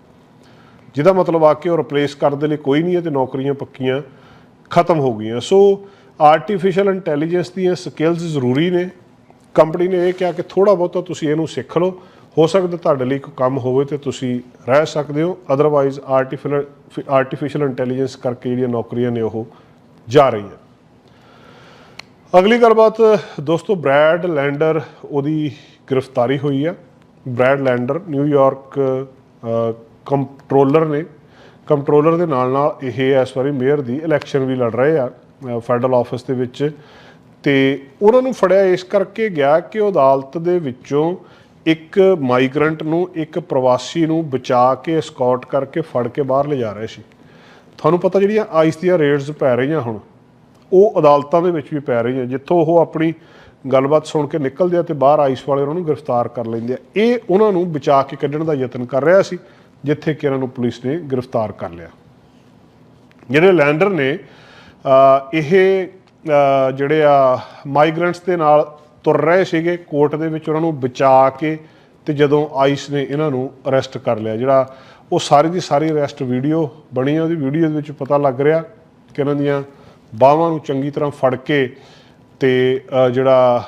ਜਿਹਦਾ ਮਤਲਬ ਆ ਕਿ ਉਹ ਰਿਪਲੇਸ ਕਰਨ ਦੇ ਲਈ ਕੋਈ ਨਹੀਂ ਹੈ ਤੇ ਨੌਕਰੀਆਂ ਪੱਕੀਆਂ ਖਤਮ ਹੋ ਗਈਆਂ। ਸੋ ਆਰਟੀਫੀਸ਼ੀਅਲ ਇੰਟੈਲੀਜੈਂਸ ਦੀਆਂ ਸਕਿੱਲਸ ਜ਼ਰੂਰੀ ਨੇ। ਕੰਪਨੀ ਨੇ ਇਹ ਕਿਹਾ ਕਿ ਥੋੜਾ ਬਹੁਤਾ ਤੁਸੀਂ ਇਹਨੂੰ ਸਿੱਖ ਲਓ। ਹੋ ਸਕਦਾ ਤੁਹਾਡੇ ਲਈ ਕੋਈ ਕੰਮ ਹੋਵੇ ਤੇ ਤੁਸੀਂ ਰਹਿ ਸਕਦੇ ਹੋ ਅਦਰਵਾਈਜ਼ ਆਰਟੀਫੀਸ਼ੀਅਲ ਆਰਟੀਫੀਸ਼ੀਅਲ ਇੰਟੈਲੀਜੈਂਸ ਕਰਕੇ ਜਿਹੜੀਆਂ ਨੌਕਰੀਆਂ ਨੇ ਉਹ ਜਾ ਰਹੀਆਂ। ਅਗਲੀ ਗੱਲਬਾਤ, ਦੋਸਤੋ, ਬ੍ਰੈਡ ਲੈਂਡਰ ਉਹਦੀ ਗ੍ਰਿਫਤਾਰੀ ਹੋਈ ਆ। Brad Lander New York controller ਨੇ। ਕੰਟਰੋਲਰ ਦੇ ਨਾਲ ਨਾਲ ਇਹ ਇਸ ਵਾਰੀ ਮੇਅਰ ਦੀ ਇਲੈਕਸ਼ਨ ਵੀ ਲੜ ਰਹੇ ਆ ਫੈਡਰਲ ਆਫਿਸ ਦੇ ਵਿੱਚ। ਤੇ ਉਹਨਾਂ ਨੂੰ ਫੜਿਆ, ਇਸ ਕਰਕੇ ਗਿਆ ਕਿ ਉਹ ਅਦਾਲਤ ਦੇ ਵਿੱਚੋਂ ਇੱਕ ਮਾਈਗਰੈਂਟ ਨੂੰ, ਇੱਕ ਪ੍ਰਵਾਸੀ ਨੂੰ ਬਚਾ ਕੇ ਸਕਾਟ ਕਰਕੇ ਫੜ ਕੇ ਬਾਹਰ ਲਿਜਾ ਰਹੇ ਸੀ। ਤੁਹਾਨੂੰ ਪਤਾ ਜਿਹੜੀਆਂ ਆਈਸ ਦੀਆਂ ਰੇਟਸ ਪੈ ਰਹੀਆਂ ਹੁਣ, ਉਹ ਅਦਾਲਤਾਂ ਦੇ ਵਿੱਚ ਵੀ ਪੈ ਰਹੀਆਂ। ਜਿੱਥੋਂ ਉਹ ਆਪਣੀ ਗੱਲਬਾਤ ਸੁਣ ਕੇ ਨਿਕਲਦੇ ਆ ਤੇ ਬਾਹਰ ਆਈਸ ਵਾਲੇ ਉਹਨਾਂ ਨੂੰ ਗ੍ਰਿਫਤਾਰ ਕਰ ਲੈਂਦੇ ਆ। ਇਹ ਉਹਨਾਂ ਨੂੰ ਬਚਾ ਕੇ ਕੱਢਣ ਦਾ ਯਤਨ ਕਰ ਰਿਹਾ ਸੀ, ਜਿੱਥੇ ਕਿ ਇਹਨਾਂ ਨੂੰ ਪੁਲਿਸ ਨੇ ਗ੍ਰਿਫਤਾਰ ਕਰ ਲਿਆ। ਜਿਹੜੇ ਲੈਂਡਰ ਨੇ ਇਹ ਜਿਹੜੇ ਆ ਮਾਈਗ੍ਰੈਂਟਸ ਦੇ ਨਾਲ ਤੁਰ ਰਹੇ ਸੀਗੇ, ਕੋਰਟ ਦੇ ਵਿੱਚ ਉਹਨਾਂ ਨੂੰ ਬਚਾ ਕੇ ਤੇ ਜਦੋਂ ਆਈਸ ਨੇ ਇਹਨਾਂ ਨੂੰ ਅਰੈਸਟ ਕਰ ਲਿਆ। ਜਿਹੜਾ ਉਹ ਸਾਰੀ ਦੀ ਸਾਰੀ ਅਰੈਸਟ ਵੀਡੀਓ ਬਣੀ ਆ, ਉਹਦੀ ਵੀਡੀਓ ਦੇ ਵਿੱਚ ਪਤਾ ਲੱਗ ਰਿਹਾ ਕਿ ਇਹਨਾਂ ਦੀਆਂ ਬਾਹਾਂ ਨੂੰ ਚੰਗੀ ਤਰ੍ਹਾਂ ਫੜ ਕੇ ਤੇ ਜਿਹੜਾ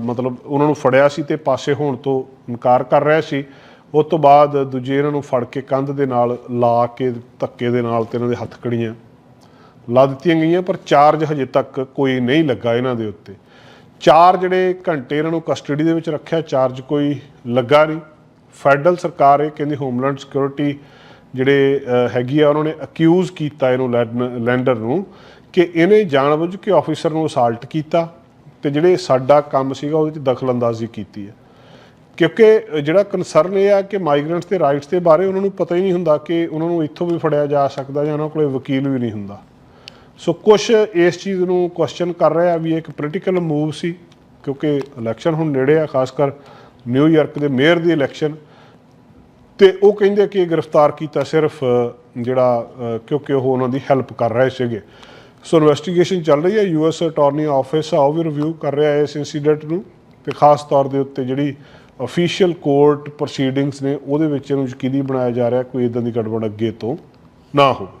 ਮਤਲਬ ਉਹਨਾਂ ਨੂੰ ਫੜਿਆ ਸੀ ਤੇ ਪਾਸੇ ਹੋਣ ਤੋਂ ਇਨਕਾਰ ਕਰ ਰਿਹਾ ਸੀ। ਉਸ ਤੋਂ ਬਾਅਦ ਦੂਜੇ ਇਹਨਾਂ ਨੂੰ ਫੜ ਕੇ ਕੰਧ ਦੇ ਨਾਲ ਲਾ ਕੇ ਧੱਕੇ ਦੇ ਨਾਲ ਤੇ ਇਹਨਾਂ ਦੇ ਹੱਥ ਕੜੀਆਂ ਲਾ ਦਿੱਤੀਆਂ ਗਈਆਂ, ਪਰ ਚਾਰਜ ਹਜੇ ਤੱਕ ਕੋਈ ਨਹੀਂ ਲੱਗਾ ਇਹਨਾਂ ਦੇ ਉੱਤੇ। ਚਾਰ ਜਿਹੜੇ ਘੰਟੇ ਇਹਨਾਂ ਨੂੰ ਕਸਟਡੀ ਦੇ ਵਿੱਚ ਰੱਖਿਆ, ਚਾਰਜ ਕੋਈ ਲੱਗਾ ਨਹੀਂ। ਫੈਡਰਲ ਸਰਕਾਰ ਇਹ ਕਹਿੰਦੀ ਹੋਮਲੈਂਡ ਸਿਕਿਉਰਿਟੀ ਜਿਹੜੇ ਹੈਗੀ ਆ, ਉਹਨਾਂ ਨੇ ਅਕਿਊਜ਼ ਕੀਤਾ ਇਹਨੂੰ ਲੈਂਡ- ਲੈਂਡਰ ਨੂੰ ਕਿ ਇਹਨੇ ਜਾਣਬੁੱਝ ਕੇ ਆਫੀਸਰ ਨੂੰ ਅਸਾਲਟ ਕੀਤਾ ਤੇ ਜਿਹੜੇ ਸਾਡਾ ਕੰਮ ਸੀਗਾ ਉਹਦੇ ਵਿੱਚ ਦਖਲਅੰਦਾਜ਼ੀ ਕੀਤੀ ਹੈ। ਕਿਉਂਕਿ ਜਿਹੜਾ ਕਨਸਰਨ ਇਹ ਆ ਕਿ ਮਾਈਗ੍ਰੈਂਟਸ ਦੇ ਰਾਈਟਸ ਦੇ ਬਾਰੇ ਉਹਨਾਂ ਨੂੰ ਪਤਾ ਹੀ ਨਹੀਂ ਹੁੰਦਾ ਕਿ ਉਹਨਾਂ ਨੂੰ ਇੱਥੋਂ ਵੀ ਫੜਿਆ ਜਾ ਸਕਦਾ ਜਾਂ ਉਹਨਾਂ ਕੋਲੇ ਵਕੀਲ ਵੀ ਨਹੀਂ ਹੁੰਦਾ। ਸੋ ਕੁਝ ਇਸ ਚੀਜ਼ ਨੂੰ ਕੁਐਸਚਨ ਕਰ ਰਿਹਾ ਵੀ ਇਹ ਇੱਕ ਪੋਲੀਟੀਕਲ ਮੂਵ ਸੀ, ਕਿਉਂਕਿ ਇਲੈਕਸ਼ਨ ਹੁਣ ਨੇੜੇ ਆ ਖਾਸ ਕਰ ਨਿਊਯਾਰਕ ਦੇ ਮੇਅਰ ਦੀ ਇਲੈਕਸ਼ਨ ਤੇ ਉਹ ਕਹਿੰਦੇ ਕਿ ਗ੍ਰਿਫਤਾਰ ਕੀਤਾ ਸਿਰਫ ਜਿਹੜਾ ਕਿਉਂਕਿ ਉਹ ਉਹਨਾਂ ਦੀ ਹੈਲਪ ਕਰ ਰਹੇ ਸੀਗੇ। ਸੋ ਇਨਵੈਸਟੀਗੇਸ਼ਨ ਚੱਲ ਰਹੀ ਹੈ ਯੂਐਸ ਅਟਾਰਨੀ ਆਫਿਸ ਆ, ਉਹ ਵੀ ਰਿਵਿਊ ਕਰ ਰਿਹਾ ਹੈ ਇਸ ਇਨਸੀਡੈਂਟ ਨੂੰ। ਤੇ ਖਾਸ ਤੌਰ ਦੇ ਉੱਤੇ ਜਿਹੜੀ ਅਫੀਸ਼ੀਅਲ ਕੋਰਟ ਪ੍ਰੋਸੀਡਿੰਗਸ ਨੇ, ਉਹਦੇ ਵਿੱਚ ਇਹਨੂੰ ਯਕੀਨੀ ਬਣਾਇਆ ਜਾ ਰਿਹਾ ਕੋਈ ਇਦਾਂ ਦੀ ਗੜਬੜ ਅੱਗੇ ਤੋਂ ਨਾ ਹੋਵੇ।